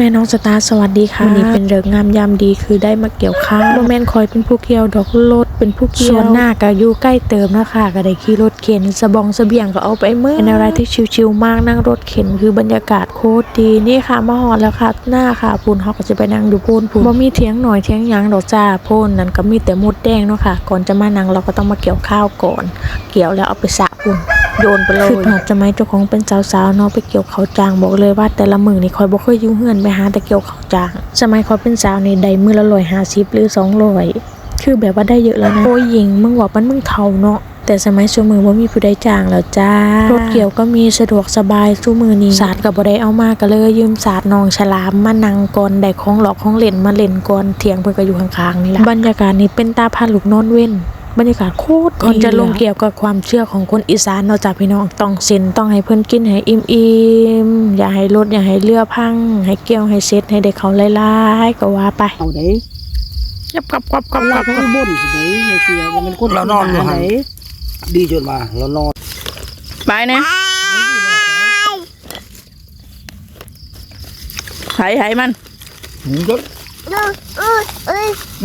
แม่น้องสตาร์สวัสดีค่ะวันนี้เป็นเริกงามยามดีคือได้มาเกี่ยวข้าวบ่แม่นคอยเป็นผู้เกี่ยวดอกรถเป็นผู้เกี่ยวส่วนหน้าก็อยู่ใกล้เติมเนาะค่ะก็ได้ขี่รถเข็นสะบองเสบียงก็เอาไปเมื่อเป็นอะไรที่ชิวๆมากนั่งรถเข็นคือบรรยากาศโคตรดีนี่ค่ะมาฮอดแล้วค่ะหน้าค่ะพูนเฮาก็จะไปนั่งดูพูนพูนบ่มีเถียงหน่อยเถียงหยังดอกจ้าพูนนั่นก็มีแต่มดแดงเนาะค่ะก่อนจะมานั่งเราก็ต้องมาเกี่ยวข้าวก่อน เกี่ยวแล้วเอาไปสระพูน โยนไปเลยคือหอดจะไหมเจ้าของเป็นสาวๆเนาะไปเกี่ยวเขาวจางบอกเลยว่าแต่ละมือนี่คอยบ่เคยอยุ่งเฮือนไปหาแต่เกี่ยวเขาวจางสมัยคอยเป็นสาวนี่ได้มือละร้อยห้าสิบหรือสองร้อยคือแบบว่าได้เยอะแล้วนะโอ้ยหญิงมึงว่ามันมึงเท่าเนาะแต่สมัยชูมือว่ามีผู้ใดจ้างแล้วจ้ารถเกี่ยวก็มีสะดวกสบายชูมือนี้ศาสตร์กับบ่ได้เอามาก็เลยยืมศาสตร์น้องฉลามมานั่งก่อนได้ของหลอกของเล่นมาเล่นก่อนเถียงเพิ่นก็อยู่ข้างๆนี่ล่ะบรรยากาศนี้เป็นตาพาลูกนอนเว้น บรรยากาศโคตรก่อนจะลงเกี่ยวกับความเชื่อของคนอีสานเนอกจากพี่น้องต้องเซ็นต้องให้เพิ่นกินให้อิ่มๆอย่าให้รถอย่าให้เรือพัง ให้เกี่ยวให้เซ็ตให้ได้เขาหลายๆก็ว่าไปเอาได้ยับกับกับกับเรากับไปบ่นได้ไม่เสียว่ามันคนเรานอนอยู่ไหหั่นนดีจนมาเรานอนไปนะไห้ไห้มันหืมก็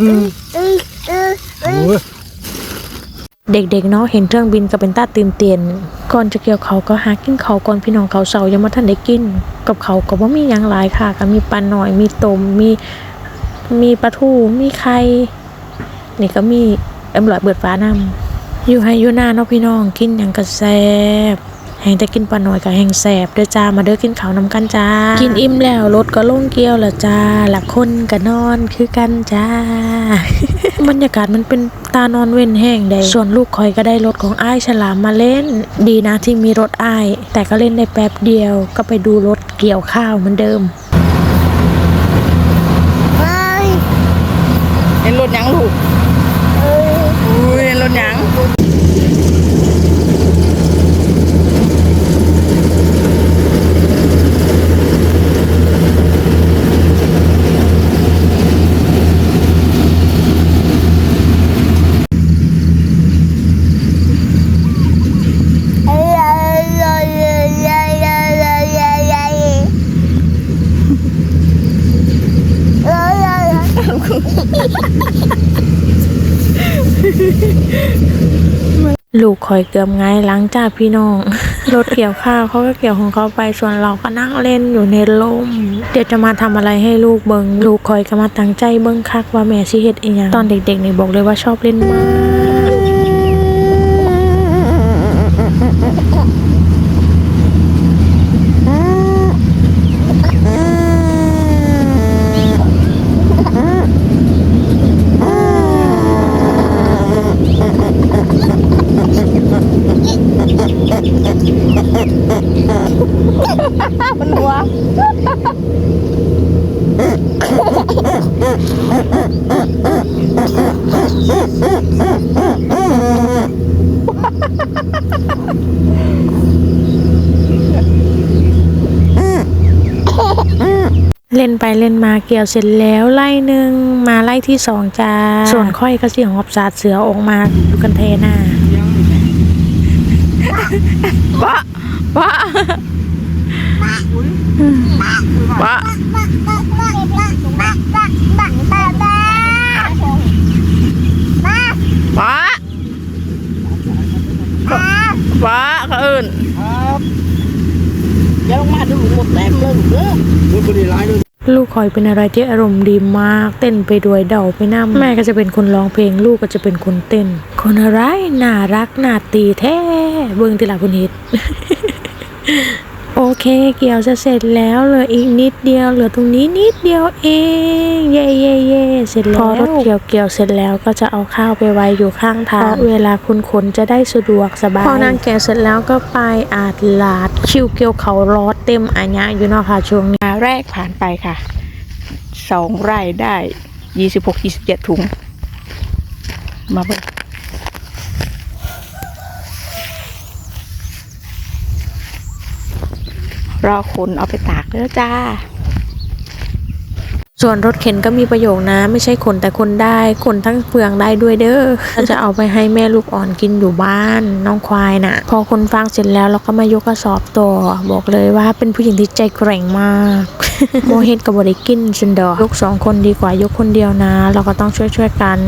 อืมโอ้ย เด็กๆเนาะเห็นเครื่องบินก็เป็นตาตื่นเต้นก่อนจะเกี่ยวเขาก็หากินเขาก่อนพี่น้องเขาเสายังมาทันได้กิน กับเขาก็บ่มีหยังหลายค่ะ ก็มีปลาหน่อยมีต้มมีมีปลาทูมีไข่นี่ก็มีเอ็มลอยเบิดฟ้านำอยู่ให้อยู่หน้าเนาะพี่น้องกินหยังก็แซบแหงแต่กินปลาหน่อยก็แหงแซ่บเด้อจ้ามาเด้อกินข้าวนำกันจ้า กินอิ่มแล้วรถก็ลงเกี่ยวแล้วจ้าหลักคนก็นอนคือกันจ้า บรรยากาศมันเป็นตานอนเว้นแห้งได้ส่วนลูกคอยก็ได้รถของอ้ายฉลามมาเล่น ดีนะที่มีรถอ้าย แต่ก็เล่นได้แป๊บเดียว ก็ไปดูรถเกี่ยวข้าวเหมือนเดิม เห็นรถหยังลูกอุ้ยเห็นรถหยัง ลูกคอยเกือบไงายหลังจากพี่น้อง รถเกี่ยวข้าวเขาก็เกี่ยวของเขาไปส่วนเราก็นั่งเล่นอยู่ในลมเดี๋ยวจะมาทำอะไรให้ลูกเบิงลูกคอยก็มาตั้งใจเบิงคักว่าแม่สิเฮ็ดอีหยังตอนเด็กๆนี่บอกเลยว่าชอบเล่นมาก เล่นไปเล่นมาเกี่ยวเสร็จแล้วไล่หนึ่งมาไล่ที่สองจ้า ส่วนค่อยก็เสียงหอบสาดเสือออกมาดูกันเทหน้าปะปะปะปะปะเขาเอินครับเดี๋ยวลงมาดูหมดแต้มเลยเด้อมันก็ได้ร้ายเลย ลูกคอยเป็นอะไรที่อารมณ์ดีมาก เต้นไปด้วยเดาไปน้ำแม่ก็จะเป็นคนร้องเพลง ลูกก็จะเป็นคนเต้น คนอะไรน่ารักน่าตีแท้เบิ้งตีลาพุนิต โอเคเกี่ยวจะเสร็จแล้วเหลืออีกนิดเดียวเหลือตรงนี้นิดเดียวเองเย่เย่เย่เสร็จแล้วพอรถเกี่ยวเกี่ยวเสร็จแล้วก็จะเอาข้าวไปไว้อยู่ข้างทางเวลาคุณขนจะได้สะดวกสบายพอนางแก่เสร็จแล้วก็ไปอาดลาดชิวเกี่ยวเขารอดเต็มอัญญะอยู่เนาะค่ะช่วงนี้แรกผ่านไปค่ะสองไร่ได้ยี่สิบหกยี่สิบเจ็ดถุงมาเบิ่ง รอคนเอาไปตากแล้วจ้า ส่วนรถเข็นก็มีประโยชน์นะ ไม่ใช่ขนแต่คนได้ขนทั้งเฟืองได้ด้วยเด้อเราจะเอาไปให้แม่ลูกอ่อนกินอยู่บ้านน้องควายน่ะ พอคนฟังเสร็จแล้วเราก็มายกกระสอบต่อบอกเลยว่าเป็นผู้หญิงที่ใจแกร่งมาก โมเฮดกับบริกินซินดอกยกสองคนดีกว่ายกคนเดียวนะ เราก็ต้องช่วยช่วยๆกัน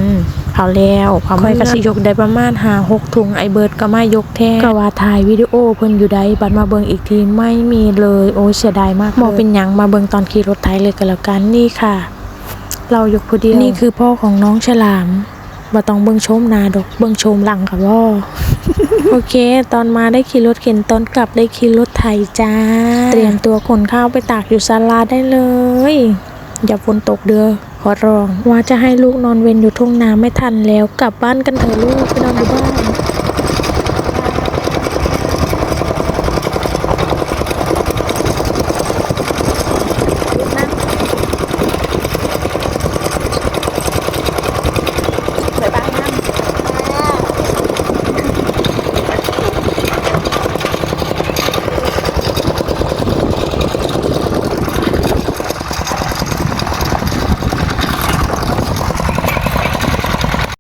เผาแล้วเผาไม่กระสิยกได้ประมาณหาหกถุงไอเบิร์ดก็มายกแท้ก็ว่าถ่ายวิดีโอเพิ่นอยู่ใดบัดมาเบิงอีกทีไม่มีเลยโอ้เสียดายมากมอเป็นยังมาเบิงตอนขี่รถไถเลยก็แล้วกันนี่ค่ะ เรายกผู้เดียวนี่คือพ่อของน้องฉลามบ่ต้องเบิ่งชมหนาดอกเบิ่งชมหลังค่ะพ่อโอเค ตอนมาได้ขี่รถเข็นตอนกลับได้ขี่รถไถจ้า เตรียมตัวขนข้าวไปตากอยู่ศาลาได้เลย อย่าฝนตกเด้อขอร้อง ว่าจะให้ลูกนอนเวนอยู่ทุ่งนาไม่ทันแล้ว กลับบ้านกันเถอะลูกไปนอนอยู่บ้าน